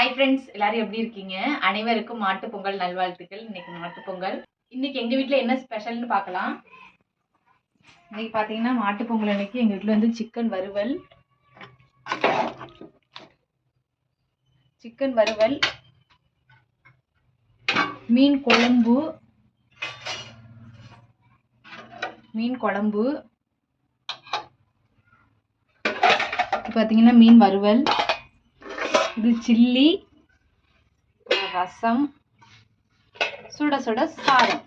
Hi friends எல்லாரும் எப்படி இருக்கீங்க? அனைவருக்கும் மாட்டுப் பொங்கல் நல்வாழ்த்துக்கள். இன்னைக்கு மாட்டுப்பொங்கல் இன்னைக்கு எங்கள் வீட்டில் என்ன ஸ்பெஷல்னு பார்க்கலாம். இன்னைக்கு பார்த்தீங்கன்னா மாட்டுப் பொங்கல் அன்னைக்கு எங்கள் வீட்டில் வந்து சிக்கன் வறுவல். சிக்கன் வறுவல். மீன் குழம்பு. மீன் குழம்பு. பார்த்தீங்கன்னா மீன் வறுவல். இது சில்லி ரசம் சுட சுட சாதம்.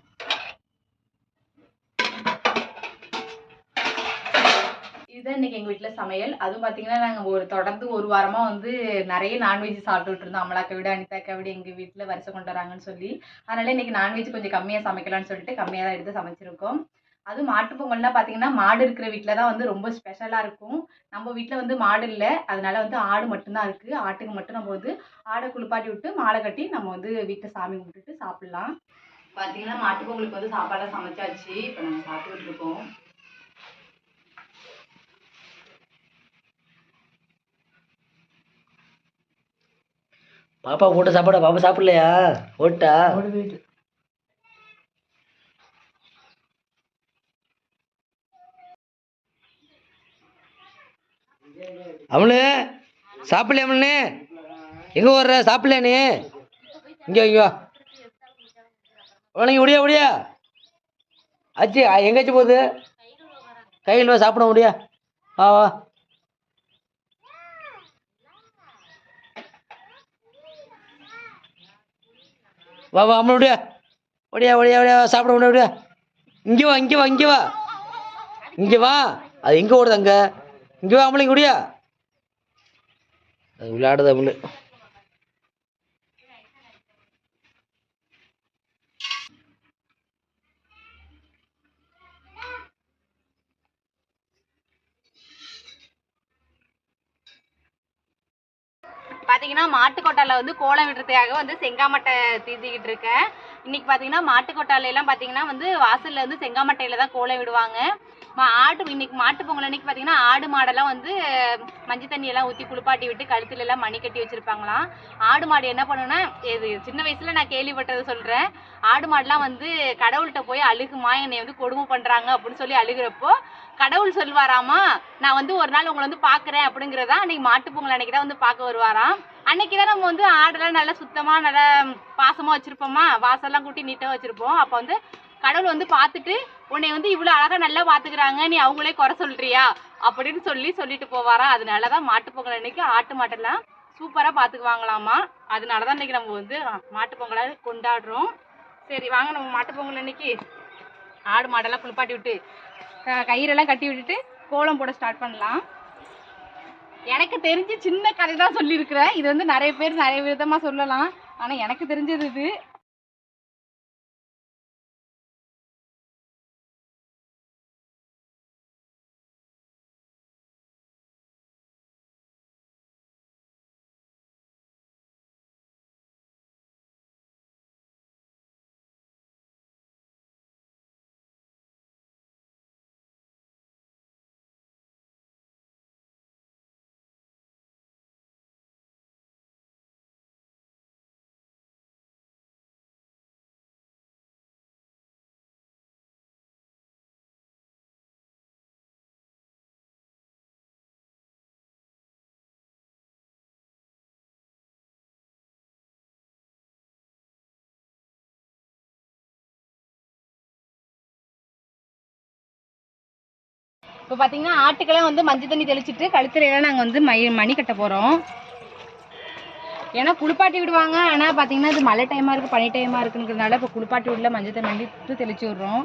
இதுதான் இன்னைக்கு எங்கள் வீட்டில் சமையல். அதுவும் பார்த்தீங்கன்னா நாங்கள் ஒரு தொடர்ந்து ஒரு வாரமாக வந்து நிறைய நான்வெஜ் சாப்பிட்டுட்டு இருந்தோம். அமலாக்கை விட அனிதாக்கை விட எங்கள் வீட்டில் வரிசை கொண்டு வராங்கன்னு சொல்லி. அதனால இன்னைக்கு நான்வெஜ் கொஞ்சம் கம்மியாக சமைக்கலாம்னு சொல்லிட்டு கம்மியாக தான் எடுத்து சமைச்சிருக்கோம். அதுவும் மாட்டு பொங்கல்லாம் பாத்தீங்கன்னா மாடு இருக்கிற வீட்டில் தான் வந்து ரொம்ப ஸ்பெஷலா இருக்கும். நம்ம வீட்டில் வந்து மாடு இல்லை. அதனால வந்து ஆடு மட்டும்தான் இருக்கு. ஆட்டுக்கு மட்டும் நம்ம வந்து ஆடை குளிப்பாட்டி விட்டு மாலை கட்டி நம்ம வந்து வீட்டில் சாமி கும்பிட்டுட்டு சாப்பிடலாம். பார்த்தீங்கன்னா மாட்டு பொங்கலுக்கு வந்து சாப்பாடெல்லாம் சமைச்சாச்சு. இப்போ நம்ம சாப்பிட்டுட்டு இருக்கோம் பாப்பா போட்டு சாப்பாடா? பாப்பா சாப்பிடலையா? ஓட்டா? அவனு? சாப்பிடலையா அமலு எங்கே வர்ற? சாப்பிடலையா நீ? இங்கே இங்கோ உனக்கு முடியா முடியா ஆச்சு எங்கேயாச்சும் போகுது? கையில் வா சாப்பிட முடியா? வா வா. வா வா அம்மன் உடையா ஒடியா ஒடியா ஒடியா சாப்பிட முடியா ஒடியா இங்கே வா இங்கே வா இங்கே வா. இங்கே வா. அது எங்கே ஓடுது அங்கே? இங்கே வா குடியா விளையாடுது அம்மளு பார்த்தீங்கன்னா மாட்டுக்கொட்டால வந்து கோலம் விடுறதுக்காக வந்து செங்காமட்டை தீர்த்திக்கிட்டு இருக்கேன். இன்னைக்கு பார்த்தீங்கன்னா மாட்டுக்கொட்டாலையெல்லாம் பார்த்தீங்கன்னா வந்து வாசலில் வந்து செங்காமட்டையில் தான் கோலம் விடுவாங்க. மா- ஆடு இன்னைக்கு மாட்டு பொங்கல் அன்னைக்கு பார்த்தீங்கன்னா ஆடு மாடெல்லாம் வந்து மஞ்சள் தண்ணியெல்லாம் ஊற்றி குளிப்பாட்டி விட்டு கழுத்துல எல்லாம் மணி கட்டி வச்சிருப்பாங்களாம். ஆடு மாடு என்ன பண்ணுன்னா இது சின்ன வயசுல நான் கேள்விப்பட்டதை சொல்றேன். ஆடு மாடுலாம் வந்து கடவுள்கிட்ட போய் அழுகுமா? என்னை வந்து கொடுமை பண்றாங்க அப்படின்னு சொல்லி அழுகுறப்போ கடவுள் சொல்வாராமா நான் வந்து ஒரு நாள் உங்களை வந்து பார்க்குறேன் அப்படிங்கறதா அன்னைக்கு மாட்டு பொங்கல் அன்னைக்கு தான் வந்து பார்க்க வருவாராம். அன்னைக்கு தான் நம்ம வந்து ஆடெல்லாம் நல்லா சுத்தமாக நல்லா பாசமாக வச்சுருப்போமா? வாசல்லாம் கூட்டி நீட்டாக வச்சுருப்போம். அப்போ வந்து கடவுள் வந்து பார்த்துட்டு உன்னை வந்து இவ்வளோ அழகாக நல்லா பார்த்துக்கிறாங்க. நீ அவங்களே குறை சொல்கிறியா அப்படின்னு சொல்லி சொல்லிட்டு போவாராம் அதனால தான் பொங்கல் அன்னைக்கு ஆட்டு மாட்டெல்லாம் சூப்பராக பார்த்துக்குவாங்களாமா? அதனால தான் இன்றைக்கி நம்ம வந்து மாட்டுப்பொங்கலை கொண்டாடுறோம். சரி வாங்க நம்ம மாட்டுப்பொங்கல் அன்னைக்கு ஆடு மாடெல்லாம் குளிப்பாட்டி விட்டு க- கயிறெல்லாம் கட்டி விட்டுட்டு கோலம் போட ஸ்டார்ட் பண்ணலாம். எனக்கு தெரிஞ்சு சின்ன கதை தான் சொல்லியிருக்கிறேன். இது வந்து நிறைய பேர் நிறைய விதமாக சொல்லலாம். ஆனால் எனக்கு தெரிஞ்சது இது. இப்போ பார்த்தீங்கன்னா ஆட்டுக்கெல்லாம் வந்து மஞ்சள் தண்ணி தெளிச்சிட்டு கழுத்துல நாங்கள் வந்து மை மணி கட்ட போகிறோம் ஏன்னா குளிப்பாட்டி விடுவாங்க. ஆனால் பார்த்தீங்கன்னா இது மழை டைமாக இருக்குது பனி டைமாக இருக்குங்கிறதுனால இப்போ குளிப்பாட்டி விடல மஞ்சள் தண்ணி வந்து தெளிச்சு விட்றோம்.